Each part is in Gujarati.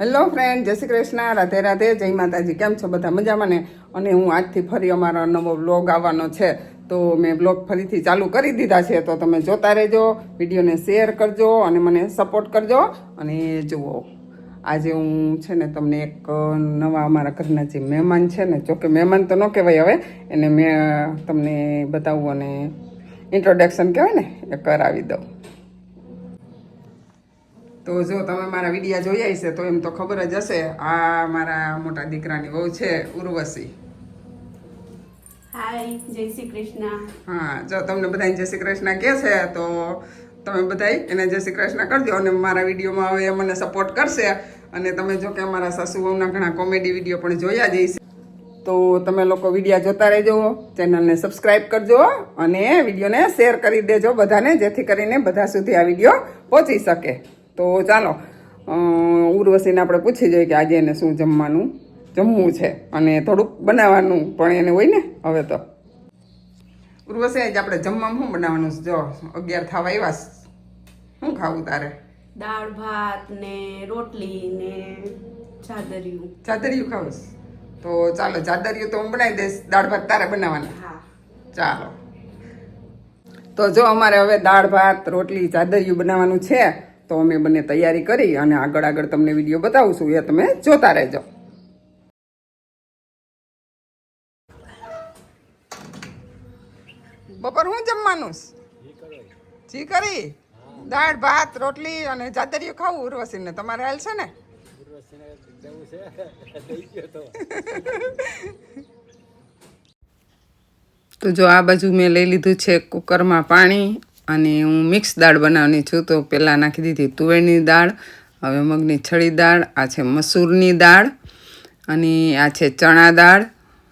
હેલો ફ્રેન્ડ, જય શ્રી કૃષ્ણ, રાધે રાધે, જય માતાજી. કેમ છો બધા? મજામાં ને? અને હું આજથી ફરી અમારો નવો બ્લોગ આવવાનો છે. તો મેં બ્લોગ ફરીથી ચાલુ કરી દીધા છે, તો તમે જોતા રહેજો, વિડીયોને શેર કરજો અને મને સપોર્ટ કરજો. અને જુઓ, આજે હું છે ને તમને એક નવા અમારા ઘરના જે મહેમાન છે ને જોકે મહેમાન તો ન કહેવાય હવે, એને મેં તમને બતાવવું અને ઇન્ટ્રોડક્શન કહેવાય ને, એ કરાવી દઉં. તો જો તમે મારા વિડીયા જોયા હશે તો એમ તો ખબર જ હશે. આ મારા મોટા દીકરાની વહુ છે ઉર્વશી. હાય જય શ્રી કૃષ્ણ. હા જો તમને બધાને જય શ્રી કૃષ્ણ કહે છે તો તમે બધાય એને જય શ્રી કૃષ્ણ કરજો અને મારા વિડીયોમાં હવે મને સપોર્ટ કરશે. અને તમે જો કે અમારા સાસુ વહુના ઘણા કોમેડી વીડિયો પણ જોયા જઈશ તો તમે લોકો વિડીયા જોતા રહેજો ચેનલને સબસ્ક્રાઈબ કરજો અને વિડીયોને શેર કરી દેજો બધાને જેથી કરીને બધા સુધી આ વીડિયો પહોંચી શકે. તો ચાલો ઉર્વશીને આપણે પૂછી જોઈએ કે આજે એને શું જમવાનું જમવું છે અને થોડુંક બનાવવાનું પણ એને હોય ને હવે તો. ઉર્વશી આજે આપણે જમવામાં શું બનાવવાનું જો અગિયાર થવા આવ્યા શું ખાવું તારે? દાળ ભાત ને રોટલી ને ચાદરિયું ચાદરિયું ખાવું તો ચાલો ચાદરિયું તો હું બનાવી દઈશ. દાળ ભાત તારે બનાવવાના? હા. ચાલો. તો જો અમારે હવે દાળ ભાત રોટલી ચાદરિયું બનાવવાનું છે. તો અમે બંને તૈયારી કરી અને આગળ આગળ તમને વીડિયો બતાવશું. એ તમે જોતા રહેજો. બપોર હું જમવાનું? જી કરી. દાળ, ભાત, રોટલી અને જાદરિયું ખાવું ઉર્વશીને. તમારે હાલ છે ને? તો જો આ બાજુ મેં લઈ લીધું છે કુકરમાં પાણી. અને હું મિક્સ દાળ બનાવવાની છું, તો પહેલાં નાખી દીધી તુવેરની દાળ, હવે મગની છળી દાળ, આ છે મસૂરની દાળ, અને આ છે ચણા દાળ,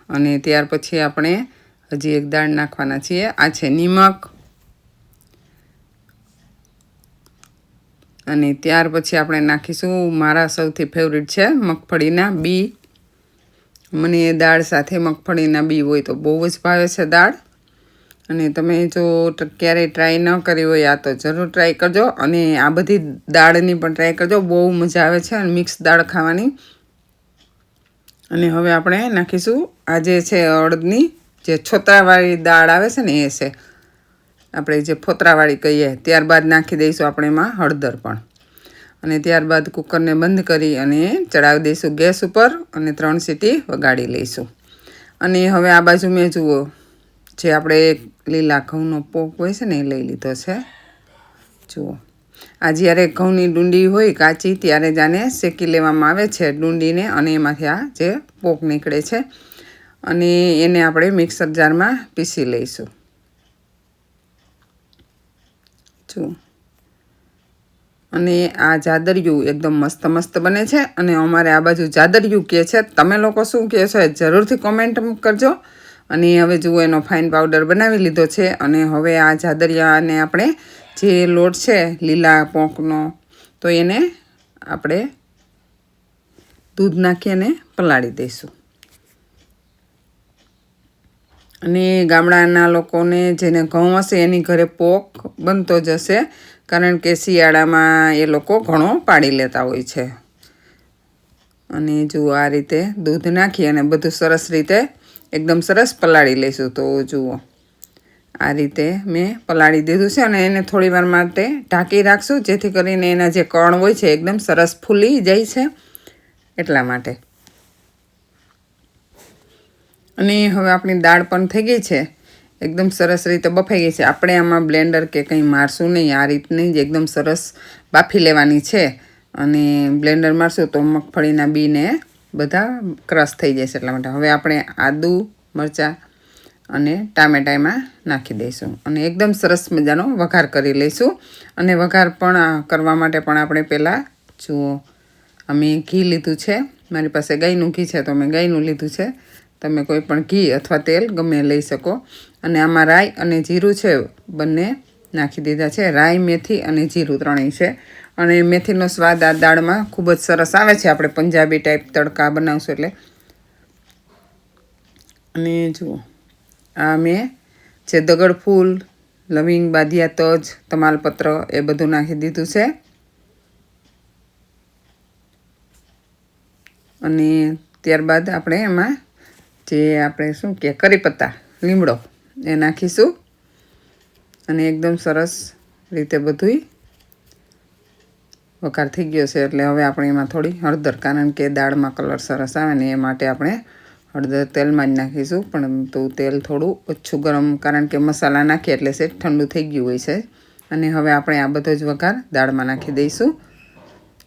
અને ત્યાર પછી આપણે હજી એક દાળ નાખવાના છીએ, આ છે નિમક. અને ત્યાર પછી આપણે નાખીશું, મારા સૌથી ફેવરિટ છે મગફળીના બી. મને એ દાળ સાથે મગફળીના બી હોય તો બહુ જ ભાવે છે દાળ. અને તમે જો ક્યારેય ટ્રાય ન કરી હોય, આ તો જરૂર ટ્રાય કરજો. અને આ બધી દાળની પણ ટ્રાય કરજો. બહુ મજા આવે છે અને મિક્સ દાળ ખાવાની. અને હવે આપણે નાખીશું આ જે છે અડદની જે છોતરાવાળી દાળ આવે છે ને, એ છે. આપણે જે ફોતરાવાળી કહીએ, ત્યારબાદ નાખી દઈશું આપણે એમાં હળદર પણ. અને ત્યારબાદ કુકરને બંધ કરી અને ચડાવી દઈશું ગેસ ઉપર અને ત્રણ સીટી વગાડી લઈશું. અને હવે આ બાજુ મેં જુઓ જે આપણે લીલા ઘઉંનો પોક હોય છે ને એ લઈ લીધો છે. જુઓ. આ જ્યારે ઘઉંની ડુંડી હોય કાચી ત્યારે જ આને શેકી લેવામાં આવે છે ડુંડીને અને એમાંથી આ જે પોક નીકળે છે અને એને આપણે મિક્સર જારમાં પીસી લઈશું. જુઓ. અને આ જાદરિયું એકદમ મસ્ત મસ્ત બને છે અને અમારે આ બાજુ જાદરિયું કહે છે. તમે લોકો શું કહે છો એ જરૂરથી કોમેન્ટ કરજો. અને હવે જુઓ એનો ફાઇન પાવડર બનાવી લીધો છે અને હવે આ જાદરિયાને આપણે જે લોટ છે લીલા પોંકનો, તો એને આપણે દૂધ નાખી અને પલાળી દઈશું. અને ગામડાના લોકોને જેને ઘઉં હશે એની ઘરે પોક બનતો જ હશે, કારણ કે શિયાળામાં એ લોકો ઘણો પાડી લેતા હોય છે. અને જુઓ આ રીતે દૂધ નાખી અને બધું સરસ રીતે એકદમ સરસ પલાળી લઈશું તો જુઓ. આ રીતે મેં પલાળી દીધું છે અને એને થોડી વાર માટે ઢાંકી રાખશું, જેથી કરીને એના જે કણ હોય છે એકદમ સરસ ફૂલી જાય છે એટલા માટે. અને હવે આપણી દાળ પણ થઈ ગઈ છે. એકદમ સરસ રીતે બફાઈ ગઈ છે. આપણે આમાં બ્લેન્ડર કે કંઈ મારશું નહીં. આ રીતની જ એકદમ સરસ બાફી લેવાની છે. અને બ્લેન્ડર મારશું તો મગફળીના બીને બધા ક્રશ થઈ જશે એટલા માટે. હવે આપણે આદુ, મરચાં અને ટામેટામાં નાખી દઈશું. અને એકદમ સરસ મજાનો વઘાર કરી લઈશું. અને વઘાર પણ કરવા માટે પણ આપણે પહેલાં, જુઓ, અમે ઘી લીધું છે. મારી પાસે ગાયનું ઘી છે તો મેં ગાયનું લીધું છે. તમે કોઈ પણ ઘી અથવા તેલ ગમે લઈ શકો. અને આમાં રાઈ અને જીરું છે, બંને નાખી દીધા છે. રાઈ, મેથી અને જીરું ત્રણેય છે. અને મેથીનો સ્વાદ આ દાળમાં ખૂબ જ સરસ આવે છે. આપણે પંજાબી ટાઈપ તડકા બનાવશું એટલે. અને જુઓ, આ મેં જે દગડ ફૂલ, લવિંગ બાદિયા તજ, તમાલપત્ર એ બધું નાખી દીધું છે. અને ત્યારબાદ આપણે એમાં જે આપણે શું કે કરી પત્તા લીમડો એ નાખીશું. અને એકદમ સરસ રીતે બધુંય વઘાર થઈ ગયો છે એટલે હવે આપણે એમાં થોડી હળદર, કારણ કે દાળમાં કલર સરસ આવે ને એ માટે આપણે હળદર તેલમાં જ નાખીશું. પરંતુ તેલ થોડું ઓછું ગરમ, કારણ કે મસાલા નાખીએ એટલે છે ઠંડુ થઈ ગયું હોય છે. અને હવે આપણે આ બધો જ વઘાર દાળમાં નાખી દઈશું.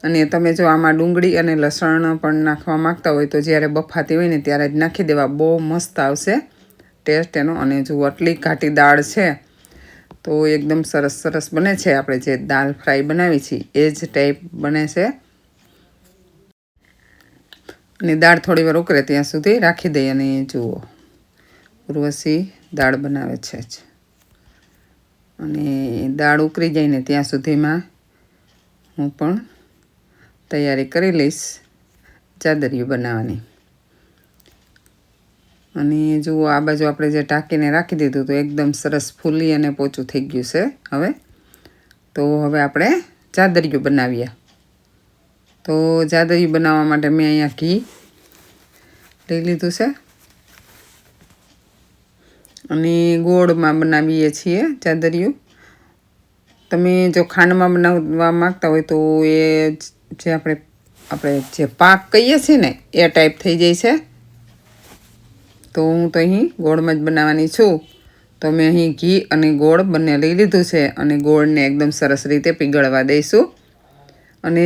અને તમે જો આમાં ડુંગળી અને લસણ પણ નાખવા માંગતા હોય તો જ્યારે બફાતી હોય ને ત્યારે જ નાખી દેવા. બહુ મસ્ત આવશે. ટેસ્ટ એનો. અને જો આટલી ઘાટી દાળ છે તો એકદમ સરસ સરસ બને છે આપણે જે દાલ ફ્રાય બનાવી છીએ એ જ ટાઈપ બને છે. અને દાળ થોડી વાર ઉકળે ત્યાં સુધી રાખી દઈએ અને જુઓ, ઉર્વશી દાળ બનાવે છે જ. અને દાળ ઉકળી જાય ને ત્યાં સુધીમાં હું પણ તૈયારી કરી લઈશ ચાદરિયું બનાવવાની. અને જુઓ આ બાજુ આપણે જે ટાંકીને રાખી દીધું તો એકદમ સરસ ફૂલી અને પોચું થઈ ગયું છે હવે. તો હવે આપણે ચાદરિયું બનાવીએ. તો ચાદરિયું બનાવવા માટે મેં અહીંયા ઘી લઈ લીધું છે. અને ગોળમાં બનાવીએ છીએ ચાદરિયું તમે જો ખાંડમાં બનાવવા માંગતા હોય તો એ જે આપણે આપણે જે પાક કહીએ છીએ ને, એ ટાઈપ થઈ જાય છે. તો હું તો અહીં ગોળમાં જ બનાવવાની છું. તો મેં અહીં ઘી અને ગોળ બંને લઈ લીધું છે અને ગોળને એકદમ સરસ રીતે પીગળવા દઈશું. અને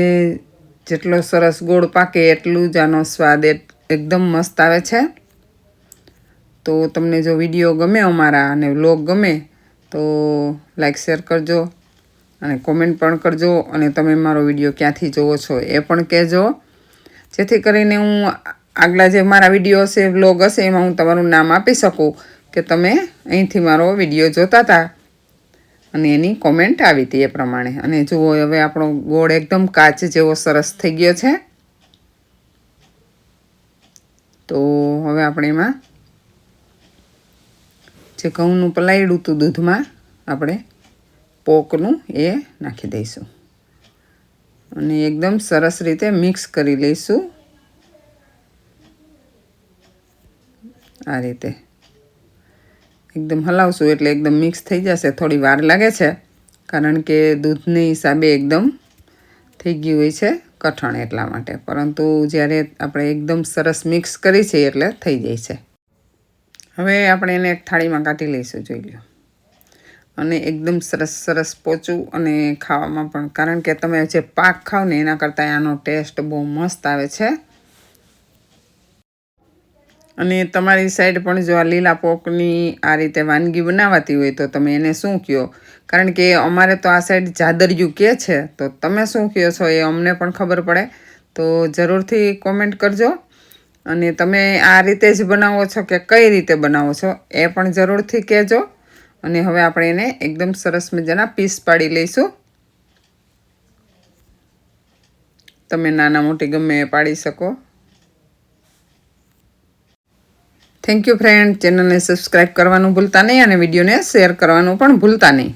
જેટલો સરસ ગોળ પાકે એટલું જ આનો સ્વાદ એકદમ મસ્ત આવે છે. તો તમને જો વીડિયો ગમે અમારા અને વ્લોગ ગમે તો લાઈક, શેર કરજો અને કોમેન્ટ પણ કરજો અને તમે મારો વીડિયો ક્યાંથી જોવો છો એ પણ કહેજો. જેથી કરીને હું આગલા જે મારા વીડિયો હશે વ્લોગ હશે, એમાં હું તમારું નામ આપી શકું કે તમે અહીંથી મારો વીડિયો જોતા હતા. અને એની કોમેન્ટ આવી હતી એ પ્રમાણે. અને જુઓ, હવે આપણો ગોળ એકદમ કાચ જેવો સરસ થઈ ગયો છે. તો હવે આપણે એમાં જે ઘઉંનું પલાયડું હતું દૂધમાં, આપણે પોકનું એ નાખી દઈશું. અને એકદમ સરસ રીતે મિક્સ કરી લઈશું. આ રીતે. એકદમ હલાવશું એટલે એકદમ મિક્સ થઈ જશે. થોડી વાર લાગે છે, કારણ કે દૂધની હિસાબે એકદમ થઈ ગયું હોય છે કઠણ એટલા માટે. પરંતુ જ્યારે આપણે એકદમ સરસ મિક્સ કરી છે એટલે થઈ જાય છે. હવે આપણે એને એક થાળીમાં કાઢી લઈશું, જોઈ લો અને એકદમ સરસ સરસ પોચું અને ખાવામાં પણ. કારણ કે તમે જે પાક ખાવ ને એના કરતાં આનો ટેસ્ટ બહુ મસ્ત આવે છે. અને તમારી સાઈડ પણ જો આ લીલા પોકની આ રીતે વાનગી બનાવાતી હોય તો તમે એને શું કહો? કારણ કે અમારે તો આ સાઈડ જાદરિયું કહે છે, તો તમે શું કહો છો એ અમને પણ ખબર પડે. તો જરૂરથી કોમેન્ટ કરજો. અને તમે આ રીતે જ બનાવો છો કે કઈ રીતે બનાવો છો એ પણ જરૂરથી કહેજો. અને હવે આપણે એને એકદમ સરસ મજાના પીસ પાડી લઈશું. તમે નાના મોટી ગમે એ પાડી શકો. થેન્ક યુ ફ્રેન્ડ ચેનલને સબસ્ક્રાઈબ કરવાનું ભૂલતા નહીં અને વિડીયોને શેર કરવાનું પણ ભૂલતા નહીં.